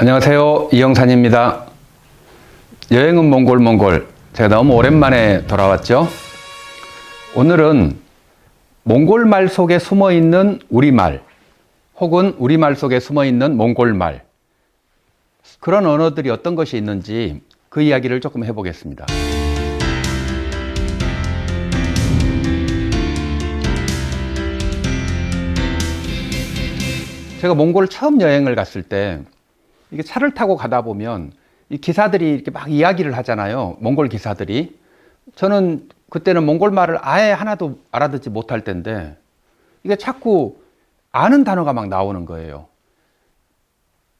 안녕하세요. 이영산입니다. 여행은 몽골 몽골. 제가 너무 오랜만에 돌아왔죠. 오늘은 몽골 말 속에 숨어 있는 우리말 혹은 우리말 속에 숨어 있는 몽골 말 그런 언어들이 어떤 것이 있는지 그 이야기를 조금 해보겠습니다. 제가 몽골 처음 여행을 갔을 때 이게 차를 타고 가다 보면 이 기사들이 이렇게 막 이야기를 하잖아요. 몽골 기사들이. 저는 그때는 몽골 말을 아예 하나도 알아듣지 못할 텐데 이게 자꾸 아는 단어가 막 나오는 거예요.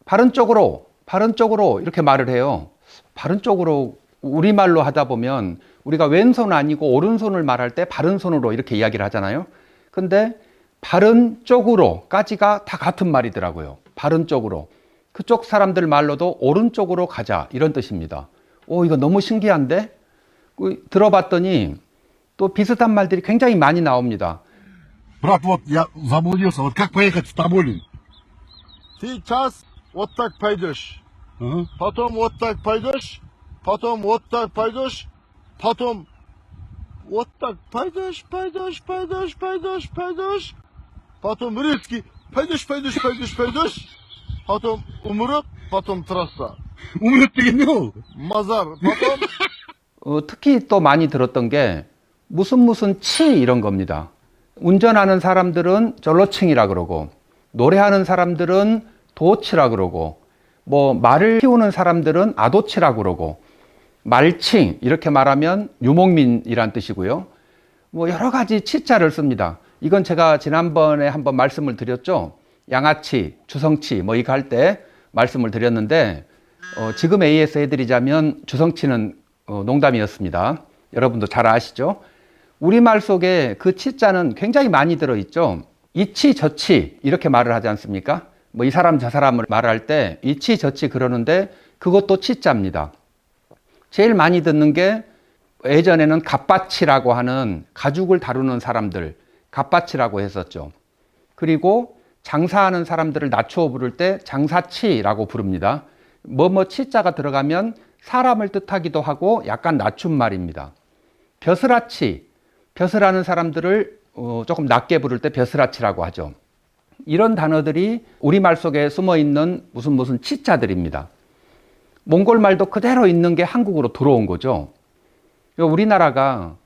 바른 쪽으로, 바른 쪽으로 이렇게 말을 해요. 바른 쪽으로 우리말로 하다 보면 우리가 왼손 아니고 오른손을 말할 때 바른 손으로 이렇게 이야기를 하잖아요. 근데 바른 쪽으로까지가 다 같은 말이더라고요. 바른 쪽으로. 그쪽 사람들 말로도 오른쪽으로 가자 이런 뜻입니다. 오 이거 너무 신기한데 그 들어봤더니 또 비슷한 말들이 굉장히 많이 나옵니다. Брат, вот я заблудился. Вот как поехать в Тоболин? Сейчас вот так пойдешь, Ага. потом вот так пойдешь, потом вот так пойдешь, потом вот так пойдешь, пойдешь, пойдешь, пойдешь, пойдешь, потом резкий пойдешь, пойдешь, пойдешь, пойдешь, потом умрет, потом трасса, Умрет перемел. мазар, потом 어, 특히 또 많이 들었던 게 무슨 무슨 치 이런 겁니다. 운전하는 사람들은 절로층이라 그러고 노래하는 사람들은 도치라 그러고 뭐 말을 키우는 사람들은 아도치라 그러고 말칭 이렇게 말하면 유목민이란 뜻이고요. 뭐 여러 가지 치자를 씁니다. 이건 제가 지난번에 한번 말씀을 드렸죠. 양아치, 주성치 뭐 이거 할 때 말씀을 드렸는데 어, 지금 AS 해드리자면 주성치는 어, 농담이었습니다. 여러분도 잘 아시죠? 우리말 속에 그 치자는 굉장히 많이 들어있죠. 이치 저치 이렇게 말을 하지 않습니까? 뭐 이 사람 저 사람을 말할 때 이치 저치 그러는데 그것도 치자입니다. 제일 많이 듣는 게 예전에는 갑바치라고 하는 가죽을 다루는 사람들 갑바치라고 했었죠. 그리고 장사하는 사람들을 낮추어 부를 때 장사치라고 부릅니다. 뭐뭐 치자가 들어가면 사람을 뜻하기도 하고 약간 낮춘 말입니다. 벼슬아치, 벼슬하는 사람들을 어, 조금 낮게 부를 때 벼슬아치라고 하죠. 이런 단어들이 우리말 속에 숨어 있는 무슨 무슨 치자들입니다. 몽골 말도 그대로 있는 게 한국으로 들어온 거죠. 우리나라가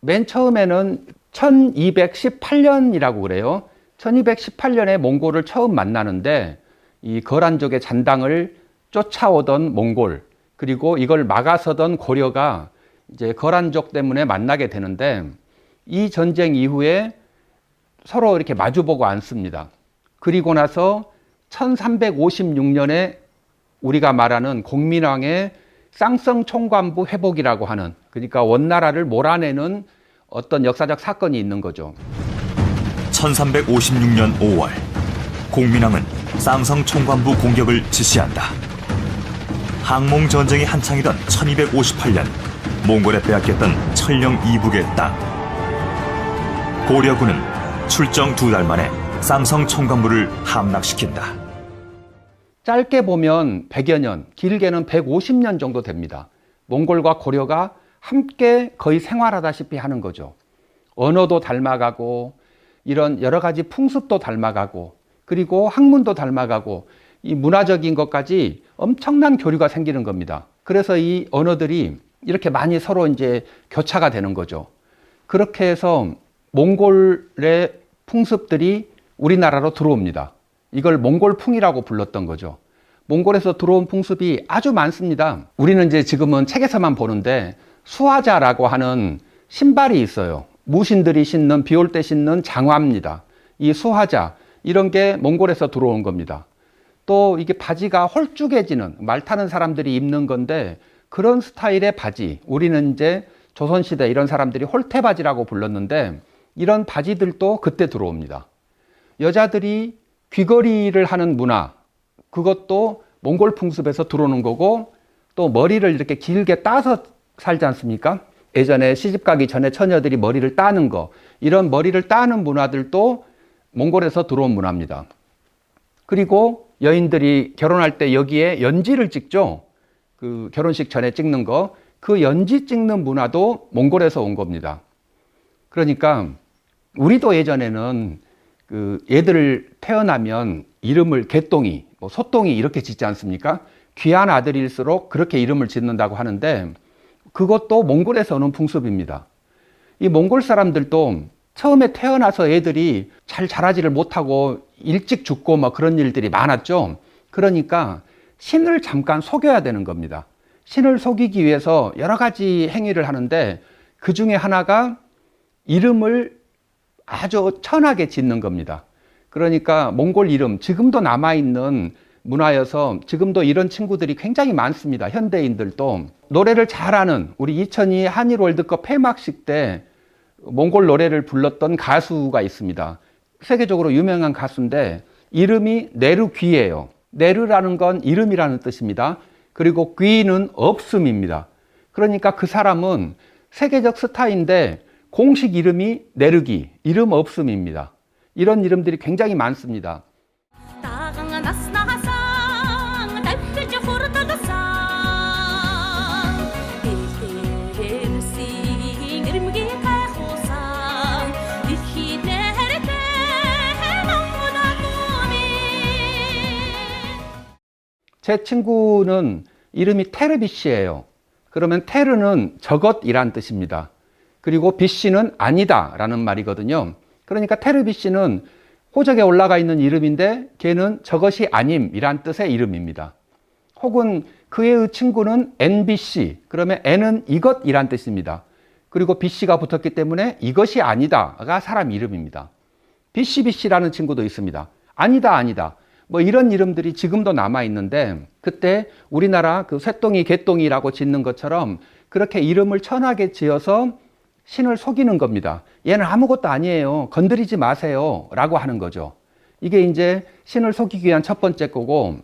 맨 처음에는 1218년이라고 그래요. 1218년에 몽골을 처음 만나는데 이 거란족의 잔당을 쫓아오던 몽골 그리고 이걸 막아서던 고려가 이제 거란족 때문에 만나게 되는데 이 전쟁 이후에 서로 이렇게 마주보고 앉습니다. 그리고 나서 1356년에 우리가 말하는 공민왕의 쌍성 총관부 회복이라고 하는 그러니까 원나라를 몰아내는 어떤 역사적 사건이 있는 거죠. 1356년 5월 공민왕은 쌍성 총관부 공격을 지시한다. 항몽 전쟁이 한창이던 1258년 몽골에 빼앗겼던 철령 이북의 땅. 고려군은 출정 두 달 만에 쌍성 총관부를 함락시킨다. 짧게 보면 100여 년, 길게는 150년 정도 됩니다. 몽골과 고려가 함께 거의 생활하다시피 하는 거죠. 언어도 닮아가고, 이런 여러 가지 풍습도 닮아가고, 그리고 학문도 닮아가고, 이 문화적인 것까지 엄청난 교류가 생기는 겁니다. 그래서 이 언어들이 이렇게 많이 서로 이제 교차가 되는 거죠. 그렇게 해서 몽골의 풍습들이 우리나라로 들어옵니다. 이걸 몽골풍이라고 불렀던 거죠. 몽골에서 들어온 풍습이 아주 많습니다. 우리는 이제 지금은 책에서만 보는데 수화자라고 하는 신발이 있어요. 무신들이 신는 비 올 때 신는 장화입니다. 이 수화자 이런 게 몽골에서 들어온 겁니다. 또 이게 바지가 홀쭉해지는 말 타는 사람들이 입는 건데 그런 스타일의 바지 우리는 이제 조선시대 이런 사람들이 홀태바지라고 불렀는데 이런 바지들도 그때 들어옵니다. 여자들이 귀걸이를 하는 문화 그것도 몽골 풍습에서 들어오는 거고 또 머리를 이렇게 길게 따서 살지 않습니까? 예전에 시집 가기 전에 처녀들이 머리를 따는 거 이런 머리를 따는 문화들도 몽골에서 들어온 문화입니다. 그리고 여인들이 결혼할 때 여기에 연지를 찍죠. 그 결혼식 전에 찍는 거. 그 연지 찍는 문화도 몽골에서 온 겁니다. 그러니까 우리도 예전에는 그 애들 태어나면 이름을 개똥이, 뭐 소똥이 이렇게 짓지 않습니까? 귀한 아들일수록 그렇게 이름을 짓는다고 하는데 그것도 몽골에서 오는 풍습입니다. 이 몽골 사람들도 처음에 태어나서 애들이 잘 자라지를 못하고 일찍 죽고 뭐 그런 일들이 많았죠. 그러니까 신을 잠깐 속여야 되는 겁니다. 신을 속이기 위해서 여러 가지 행위를 하는데 그 중에 하나가 이름을 아주 천하게 짓는 겁니다. 그러니까 몽골 이름 지금도 남아 있는 문화여서 지금도 이런 친구들이 굉장히 많습니다. 현대인들도 노래를 잘하는 우리 2002 한일 월드컵 폐막식 때 몽골 노래를 불렀던 가수가 있습니다. 세계적으로 유명한 가수인데 이름이 네르귀예요. 네르라는 건 이름이라는 뜻입니다. 그리고 귀는 없음입니다. 그러니까 그 사람은 세계적 스타인데 공식 이름이 네르기, 이름 없음입니다. 이런 이름들이 굉장히 많습니다. 제 친구는 이름이 테르비 씨예요. 그러면 테르는 저것이란 뜻입니다. 그리고 비 씨는 아니다 라는 말이거든요. 그러니까 테르비 씨는 호적에 올라가 있는 이름인데 걔는 저것이 아님이란 뜻의 이름입니다. 혹은 그의 친구는 NBC 그러면 N은 이것이란 뜻입니다. 그리고 BC가 붙었기 때문에 이것이 아니다가 사람 이름입니다. BCBC라는 친구도 있습니다. 아니다, 아니다. 뭐 이런 이름들이 지금도 남아 있는데 그때 우리나라 그 쇠똥이 개똥이라고 짓는 것처럼 그렇게 이름을 천하게 지어서 신을 속이는 겁니다. 얘는 아무것도 아니에요. 건드리지 마세요. 라고 하는 거죠. 이게 이제 신을 속이기 위한 첫 번째 거고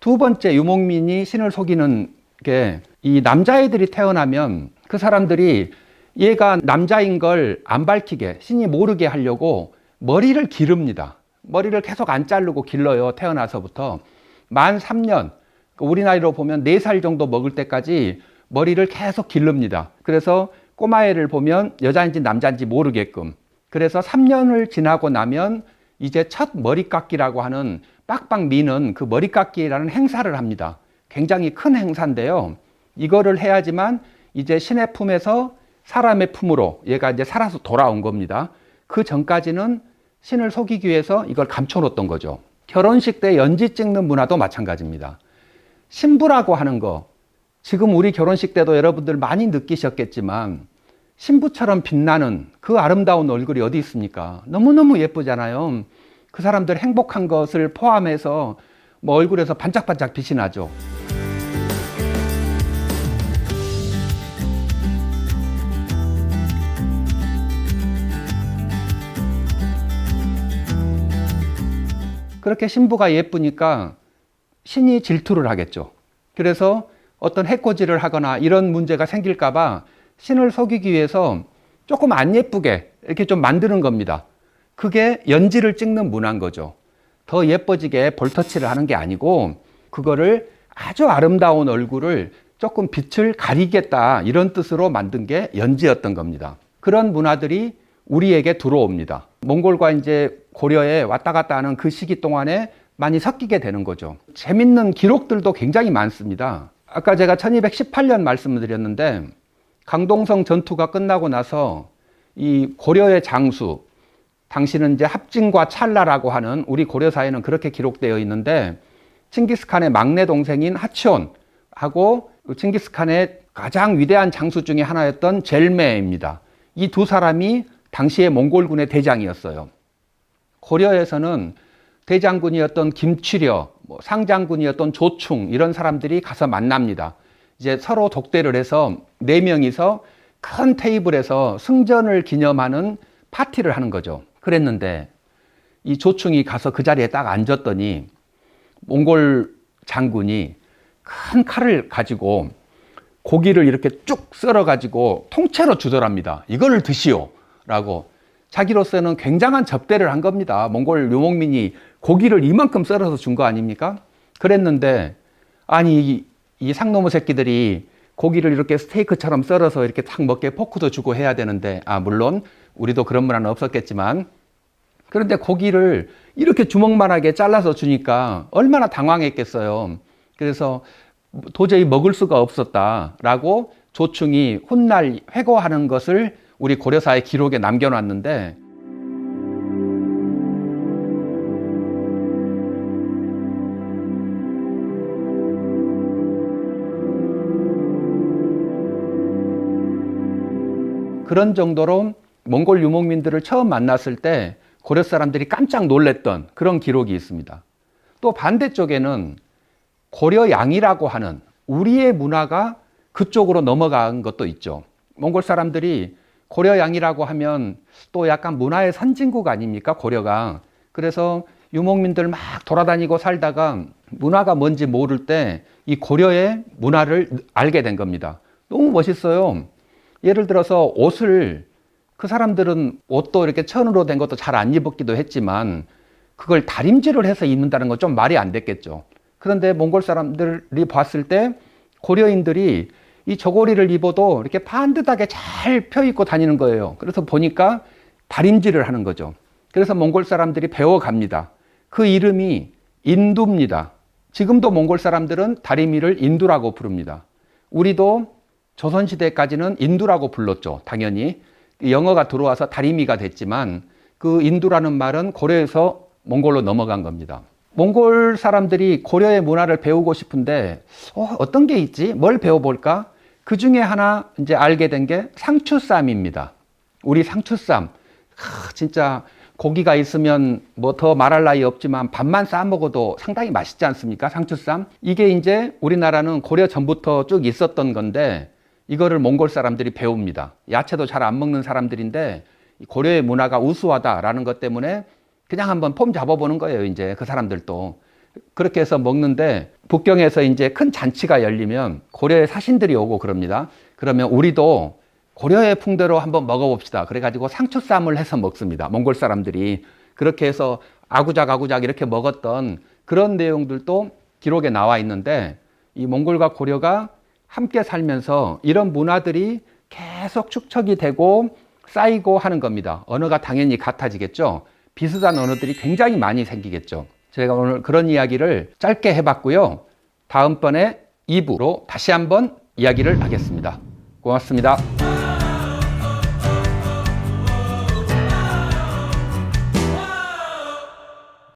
두 번째 유목민이 신을 속이는 게 이 남자애들이 태어나면 그 사람들이 얘가 남자인 걸 안 밝히게 신이 모르게 하려고 머리를 기릅니다. 머리를 계속 안 자르고 길러요. 태어나서부터 만 3년 우리 나이로 보면 4살 정도 먹을 때까지 머리를 계속 기릅니다. 그래서 꼬마애를 보면 여자인지 남자인지 모르게끔. 그래서 3년을 지나고 나면 이제 첫 머리 깎기라고 하는 빡빡 미는 그 머리 깎기라는 행사를 합니다. 굉장히 큰 행사인데요. 이거를 해야지만 이제 신의 품에서 사람의 품으로 얘가 이제 살아서 돌아온 겁니다. 그 전까지는 신을 속이기 위해서 이걸 감춰놓던 거죠. 결혼식 때 연지 찍는 문화도 마찬가지입니다. 신부라고 하는 거, 지금 우리 결혼식 때도 여러분들 많이 느끼셨겠지만, 신부처럼 빛나는 그 아름다운 얼굴이 어디 있습니까? 너무너무 예쁘잖아요. 그 사람들 행복한 것을 포함해서 뭐 얼굴에서 반짝반짝 빛이 나죠. 그렇게 신부가 예쁘니까 신이 질투를 하겠죠. 그래서 어떤 해코지를 하거나 이런 문제가 생길까봐 신을 속이기 위해서 조금 안 예쁘게 이렇게 좀 만드는 겁니다. 그게 연지를 찍는 문화인 거죠. 더 예뻐지게 볼터치를 하는 게 아니고 그거를 아주 아름다운 얼굴을 조금 빛을 가리겠다 이런 뜻으로 만든 게 연지였던 겁니다. 그런 문화들이 우리에게 들어옵니다. 몽골과 이제 고려에 왔다 갔다 하는 그 시기 동안에 많이 섞이게 되는 거죠. 재밌는 기록들도 굉장히 많습니다. 아까 제가 1218년 말씀을 드렸는데 강동성 전투가 끝나고 나서 이 고려의 장수 당시는 이제 합진과 찰나라고 하는 우리 고려사에는 그렇게 기록되어 있는데 칭기스칸의 막내 동생인 하치온하고 칭기스칸의 가장 위대한 장수 중에 하나였던 젤메입니다. 이 두 사람이 당시의 몽골군의 대장이었어요. 고려에서는 대장군이었던 김취려, 뭐 상장군이었던 조충 이런 사람들이 가서 만납니다. 이제 서로 독대를 해서 네 명이서 큰 테이블에서 승전을 기념하는 파티를 하는 거죠. 그랬는데 이 조충이 가서 그 자리에 딱 앉았더니 몽골 장군이 큰 칼을 가지고 고기를 이렇게 쭉 썰어 가지고 통째로 주절합니다. 이거를 드시오 라고 자기로서는 굉장한 접대를 한 겁니다. 몽골 묘목민이 고기를 이만큼 썰어서 준 거 아닙니까? 그랬는데 아니 이, 이 상놈의 새끼들이 고기를 이렇게 스테이크처럼 썰어서 이렇게 탁 먹게 포크도 주고 해야 되는데 아 물론 우리도 그런 문화는 없었겠지만 그런데 고기를 이렇게 주먹만하게 잘라서 주니까 얼마나 당황했겠어요. 그래서 도저히 먹을 수가 없었다라고 조충이 훗날 회고하는 것을 우리 고려사의 기록에 남겨놨는데 그런 정도로 몽골 유목민들을 처음 만났을 때 고려 사람들이 깜짝 놀랬던 그런 기록이 있습니다. 또 반대쪽에는 고려 양이라고 하는 우리의 문화가 그쪽으로 넘어간 것도 있죠. 몽골 사람들이 고려양이라고 하면 또 약간 문화의 선진국 아닙니까? 고려가. 그래서 유목민들 막 돌아다니고 살다가 문화가 뭔지 모를 때 이 고려의 문화를 알게 된 겁니다. 너무 멋있어요. 예를 들어서 옷을 그 사람들은 옷도 이렇게 천으로 된 것도 잘 안 입었기도 했지만 그걸 다림질을 해서 입는다는 건 좀 말이 안 됐겠죠. 그런데 몽골 사람들이 봤을 때 고려인들이 이 저고리를 입어도 이렇게 반듯하게 잘 펴 입고 다니는 거예요. 그래서 보니까 다림질을 하는 거죠. 그래서 몽골 사람들이 배워갑니다. 그 이름이 인두입니다. 지금도 몽골 사람들은 다리미를 인두라고 부릅니다. 우리도 조선시대까지는 인두라고 불렀죠. 당연히. 영어가 들어와서 다리미가 됐지만 그 인두라는 말은 고려에서 몽골로 넘어간 겁니다. 몽골 사람들이 고려의 문화를 배우고 싶은데 어, 어떤 게 있지? 뭘 배워볼까? 그 중에 하나 이제 알게 된 게 상추쌈입니다. 우리 상추쌈. 하, 진짜 고기가 있으면 뭐 더 말할 나위 없지만 밥만 싸 먹어도 상당히 맛있지 않습니까? 상추쌈. 이게 이제 우리나라는 고려 전부터 쭉 있었던 건데 이거를 몽골 사람들이 배웁니다. 야채도 잘 안 먹는 사람들인데 이 고려의 문화가 우수하다라는 것 때문에 그냥 한번 폼 잡아보는 거예요. 이제 그 사람들도. 그렇게 해서 먹는데 북경에서 이제 큰 잔치가 열리면 고려의 사신들이 오고 그럽니다. 그러면 우리도 고려의 풍대로 한번 먹어봅시다. 그래가지고 상추쌈을 해서 먹습니다. 몽골 사람들이. 그렇게 해서 아구작 아구작 이렇게 먹었던 그런 내용들도 기록에 나와 있는데 이 몽골과 고려가 함께 살면서 이런 문화들이 계속 축적이 되고 쌓이고 하는 겁니다. 언어가 당연히 같아지겠죠. 비슷한 언어들이 굉장히 많이 생기겠죠. 제가 오늘 그런 이야기를 짧게 해봤고요. 다음번에 2부로 다시 한번 이야기를 하겠습니다. 고맙습니다.